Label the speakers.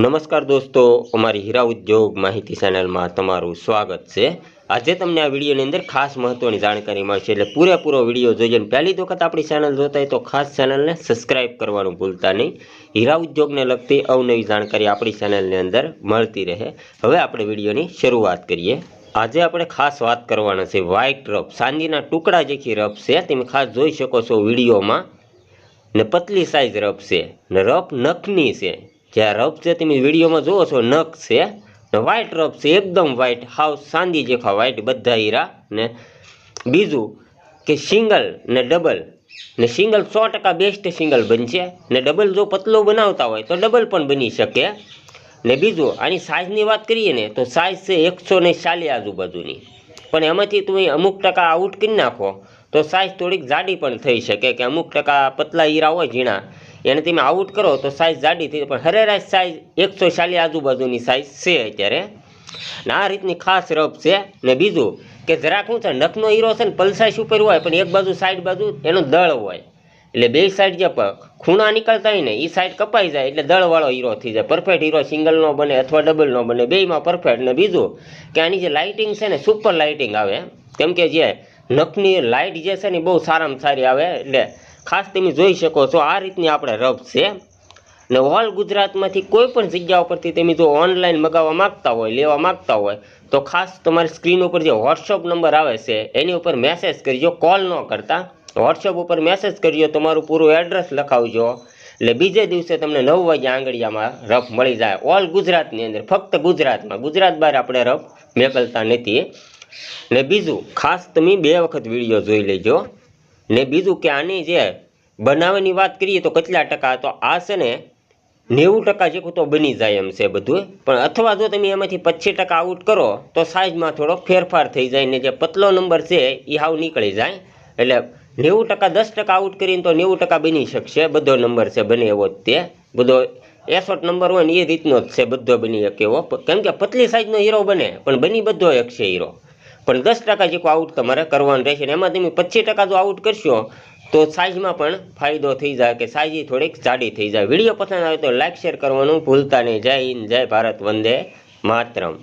Speaker 1: નમસ્કાર દોસ્તો, અમારી હીરા ઉદ્યોગ માહિતી ચેનલમાં તમારું સ્વાગત છે. આજે તમને આ વિડીયોની અંદર ખાસ મહત્ત્વની જાણકારી મળશે એટલે પૂરેપૂરો વીડિયો જોઈએ પહેલી વખત આપણી ચેનલ જોતા હોય તો ખાસ ચેનલને સબસ્ક્રાઇબ કરવાનું ભૂલતા નહીં. હીરા ઉદ્યોગને લગતી અવનવી જાણકારી આપણી ચેનલની અંદર મળતી રહે. હવે આપણે વિડીયોની શરૂઆત કરીએ. આજે આપણે ખાસ વાત કરવાના છે વ્હાઇટ રફ ચાંદીના ટુકડા જેખી રફ છે. તમે ખાસ જોઈ શકો છો વિડીયોમાં. ને પતલી સાઇઝ રફ છે. ને રફ નખની છે. જે રફ છે, તમે વિડીયોમાં જુઓ છો, નખ છે, ને વ્હાઈટ રફ છે, એકદમ વ્હાઈટ હાવ સાંદી જેખા વ્હાઈટ બધા હીરા, ને બીજું કે સિંગલ ને ડબલ ને સિંગલ સો ટકા બેસ્ટ સિંગલ બનશે, ને ડબલ જો પતલો બનાવતા હોય તો ડબલ પણ બની શકે. ને બીજું, આની સાઇઝની વાત કરીએ ને, તો સાઇઝ છે એકસો ને ચાલી આજુબાજુની. પણ એમાંથી તમે અમુક ટકા આઉટ કરી નાખો, તો સાઇઝ થોડીક જાડી પણ થઈ શકે, કે અમુક ટકા પતલા હીરા હોય ઝીણા. એને તમે આઉટ કરો તો સાઇઝ જાડી થઈ પણ સરેરાશ સાઇઝ એકસો ચાલીસ આજુબાજુની સાઇઝ છે અત્યારે. ને આ રીતની ખાસ રફ છે. ને બીજું કે જરાક શું છે નખનો હીરો છે ને પલસાઈસ ઉપર હોય, પણ એક બાજુ સાઈડ બાજુ એનો દળ હોય. એટલે બે સાઈડ જે ખૂણા નીકળતા હોય ને એ સાઈડ કપાઈ જાય એટલે દળવાળો હીરો થઈ જાય. પરફેક્ટ હીરો સિંગલનો બને અથવા ડબલનો બને, બેયમાં પરફેક્ટ ને બીજું કે આની જે લાઇટિંગ છે ને સુપર લાઇટિંગ આવે. કેમ કે જે નખની લાઇટ જે છે ને બહુ સારામાં સારી આવે. એટલે ખાસ તમે જોઈ શકો છો આ રીતની આપણે રફ છે. ને ઓલ ગુજરાતમાંથી કોઈ પણ જગ્યા ઉપરથી તમે જો ઓનલાઈન મગાવવા માગતા હોય, લેવા માંગતા હોય, તો ખાસ તમારી સ્ક્રીન ઉપર જે વોટ્સઅપ નંબર આવે છે, એની ઉપર મેસેજ કરજો કોલ ન કરતા. વોટ્સઅપ ઉપર મેસેજ કરજો, તમારું પૂરું એડ્રેસ લખાવજો. એટલે બીજે દિવસે તમને નવ વાગ્યા આંગળીયામાં રફ મળી જાય. ઓલ ગુજરાતની અંદર, ફક્ત ગુજરાતમાં. ગુજરાત બહાર આપણે રફ મેકલતા નથી. ને બીજું, ખાસ તમે બે વખત વીડિયો જોઈ લેજો. ને બીજું કે આની જે બનાવવાની વાત કરીએ તો કેટલા ટકા? તો આ છે ને નેવું ટકા જેટલું તો બની જાય એમ છે બધું. પણ અથવા જો તમે એમાંથી પચીસ ટકા આઉટ કરો, તો સાઇઝમાં થોડો ફેરફાર થઈ જાય ને જે પતલો નંબર છે એ હાવ નીકળી જાય. એટલે નેવું ટકા, દસ ટકા આઉટ કરીને તો નેવું ટકા બની શકશે. બધો નંબર છે, બને એવો જ તે. બધો એસોટ નંબર હોય ને એ રીતનો જ છે, બધો બની શકે એવો. કેમ કે પતલી સાઇઝનો હીરો બને, પણ બની બધો એક છે હીરો પણ દસ ટકા જેટલું આઉટ તમારે કરવાનું રહેશે ને એમાં તમે પચીસ ટકા જો આઉટ કરશો, તો સાઇઝમાં પણ ફાયદો થઈ જાય કે સાઇઝ થોડીક જાડી થઈ જાય. વીડિયો પસંદ આવે તો લાઇક શેર કરવાનું ભૂલતા નહીં. જય હિન્દ, જય ભારત, વંદે માતરમ.